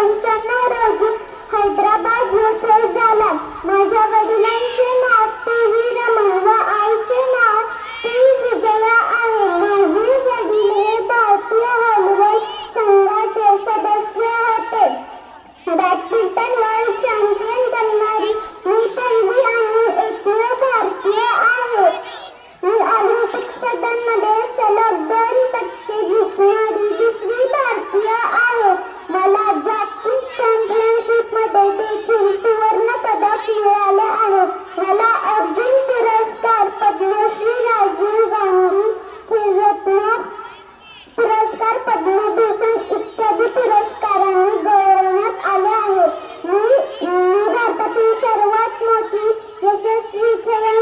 पंच्याण्णव रोजी हैदराबाद झाला. माझ्या वडिलांचे नाव पी व्ही नाव पी विजया आहे. माझे वडील भारतीय हॉलवेल संघाचे सदस्य होते. बॅडमिंटन वर्ल्ड चॅम्पियन बनणारी मी पहिली आणि एकमेव सलग ಆತ್ಮಕ್ಕೆ ಯಶಸ್ವಿ ಸೇವನೆ